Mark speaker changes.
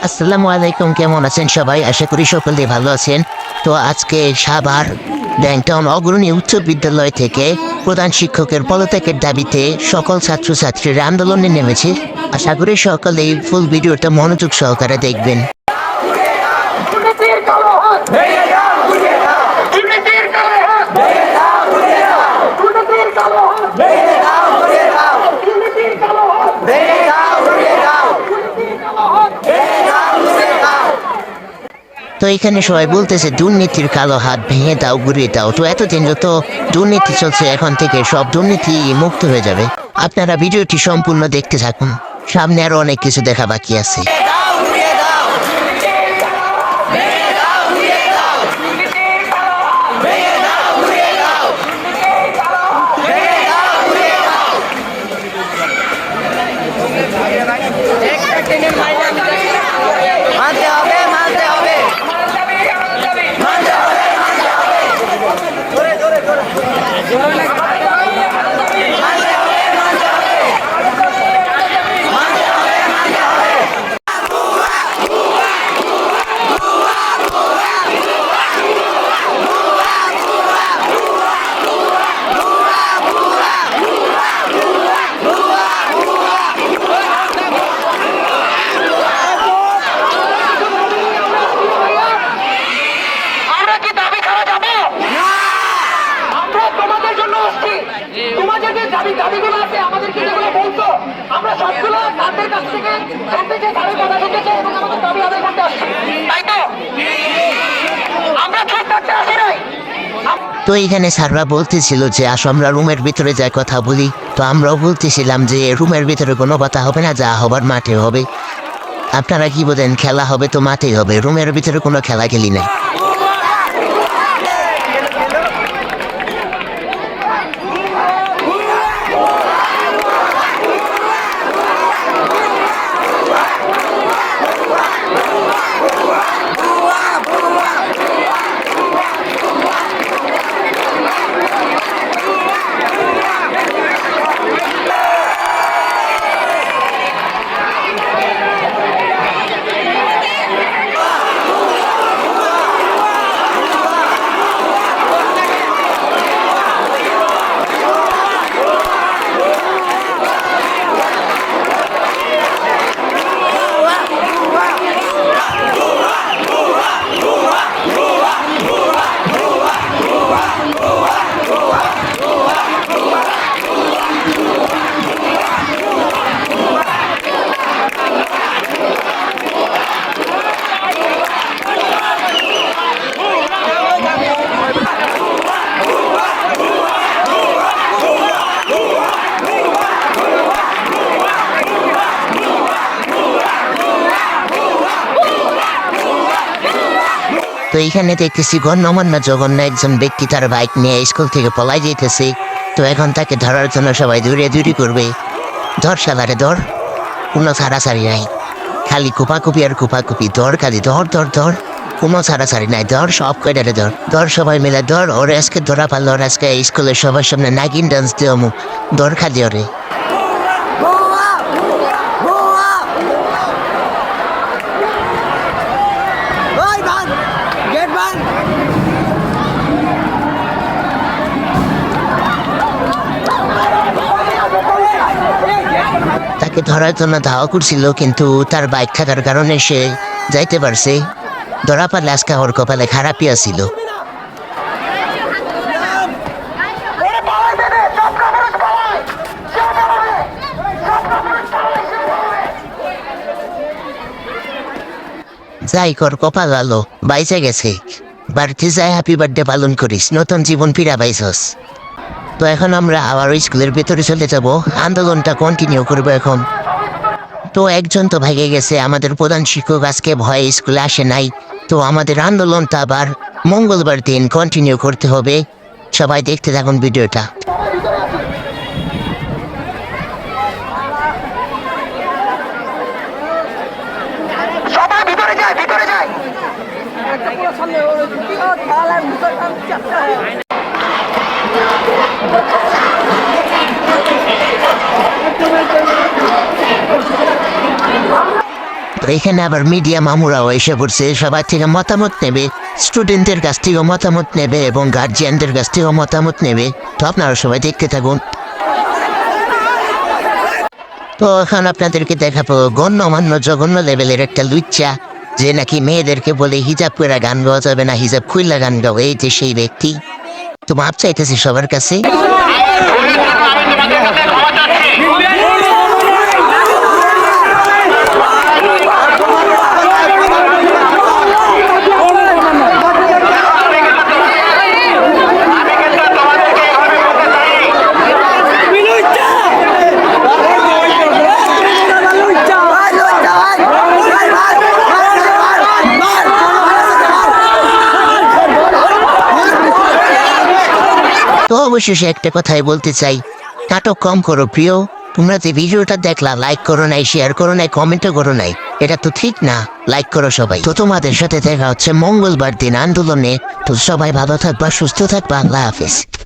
Speaker 1: আসসালামু আলাইকুম কেমন আছেন সবাই আশা করি সকলে ভালো আছেন তো আজকে সাভার ব্যাংটাউন অগ্রণী উচ্চ বিদ্যালয় থেকে প্রধান শিক্ষকের পদত্যাগের দাবিতে সকল ছাত্রছাত্রীরা আন্দোলনে নেমেছে আশা করি সকলে ফুল ভিডিওটা মনোযোগ সহকারে দেখবেন
Speaker 2: দুর্নীতির কালো হাত ভেঙে দাও ঘুরিয়ে দাও দুর্নীতির কালো হাত ভেঙে দাও ঘুরিয়ে দাও দুর্নীতির কালো হাত ভেঙে দাও ঘুরিয়ে দাও দুর্নীতির কালো হাত ভেঙে দাও ঘুরিয়ে দাও দুর্নীতির কালো হাত ভেঙে দাও ঘুরিয়ে দাও
Speaker 1: তো এখানে সবাই বলতেছে, দুর্নীতির কালো হাত ভেঙে দাও ঘুরিয়ে দাও। তো এতদিন যত দুর্নীতি চলছে, এখন থেকে সব দুর্নীতি মুক্ত হয়ে যাবে। আপনারা ভিডিওটি সম্পূর্ণ দেখতে থাকুন। সামনে আরও অনেক কিছু দেখা বাকি আছে
Speaker 3: হবে মানতে হবে
Speaker 2: আমরা কি দাবি ছাড়া যাব আমরা তোমাদের জন্য আসছি তোমাদের যে দাবি দাবিগুলো আছে আমাদেরকে যেগুলো বলতো আমরা সবগুলো তাদের কাছ থেকে জানতে চাই তাদের কথা শুনতে চাই এবং আমাদের দাবি আদায় করতে আসছি তাই তো
Speaker 1: এখানে স্যাররা বলতেছিল যে, আসো, আমরা রুমের ভিতরে যাই কথা বলি। তো আমরাও বলতেছিলাম যে, রুমের ভিতরে কোনো কথা হবে না, যা হবার মাঠে হবে। আপনারা কি বলেন খেলা হবে তো মাঠেই হবে, রুমের ভিতরে কোনো খেলা খেলি নাই। তো এইখানে দেখতেছি গণ্যমান্য জঘন্য একজন ব্যক্তি তার বাইক নিয়ে স্কুল থেকে পলাই যেতেছে তো এখন তাকে ধরার জন্য সবাই দূরে দূরি করবে ধর সালারে ধর। কোনো ছাড়াছাড়ি নাই। খালি কুপাকুপি আর কুপাকুপি। ধর খালি, ধর ধর ধর। কোনো ছাড়াছাড়ি নাই। ধর, সব কয়টারে ধর। ধর সবাই মিলে, ধর। ওর আজকে ধরা পারল, ওর আজকে স্কুলের সবার সামনে নাগিন ডান্স দিয়ে ধর খালি ওরে। তাকে ধরার জন্য ধাওয়া করছিল, কিন্তু তার বাইক থাকার কারণে সে যাইতে পারছে। ধরা পারলে আজকে ওর কপালে খারাপই
Speaker 2: পালাবে
Speaker 1: যাই কর, কপাল আলো, বাইচে গেছে। বাড়িতে যাই হ্যাপি বার্থডে পালন করিস, নতুন জীবন ফিরা পাইছস তো এখন আমরা আবার ওই স্কুলের ভেতরে চলে যাব। আন্দোলনটা কন্টিনিউ করব এখন। তো একজন তো ভেগে গেছে আমাদের প্রধান শিক্ষক আজকে ভয়ে স্কুলে আসে নাই। তো আমাদের আন্দোলনটা আবার মঙ্গলবার দিন কন্টিনিউ করতে হবে। সবাই দেখতে থাকুন ভিডিওটা।
Speaker 2: ভিতরে যায় ভিতরে যায়
Speaker 3: খেলায় মুসলমান চাপতে হয়
Speaker 1: এখানে আবার মিডিয়া মামুরাও এসে পড়ছে সবার থেকে মতামত নেবে স্টুডেন্টদের কাছ থেকেও মতামত নেবে এবং গার্জিয়ানদের কাছ থেকেও মতামত নেবে তো আপনারা সবাই দেখতে থাকুন তো এখন আপনাদেরকে দেখাবো গণ্যমান্য জঘন্য লেভেলের একটা লুচ্চা যে নাকি মেয়েদেরকে বলে হিজাব করে গান গাওয়া যাবে না হিজাব খুললা গান গাও এই যে সেই ব্যক্তি তো মাপ চাইতেছি সবার কাছে অবশেষে একটা কথাই বলতে চাই। নাটক কম করো, প্রিয়। তোমরা যে ভিডিওটা দেখলা লাইক করো নাই শেয়ার করো নাই কমেন্টও করো নাই, এটা তো ঠিক না। লাইক করো সবাই। তো তোমাদের সাথে দেখা হচ্ছে মঙ্গলবার দিন আন্দোলনে। তো সবাই ভালো থাকবা, সুস্থ থাকবা, আল্লাহ হাফিজ।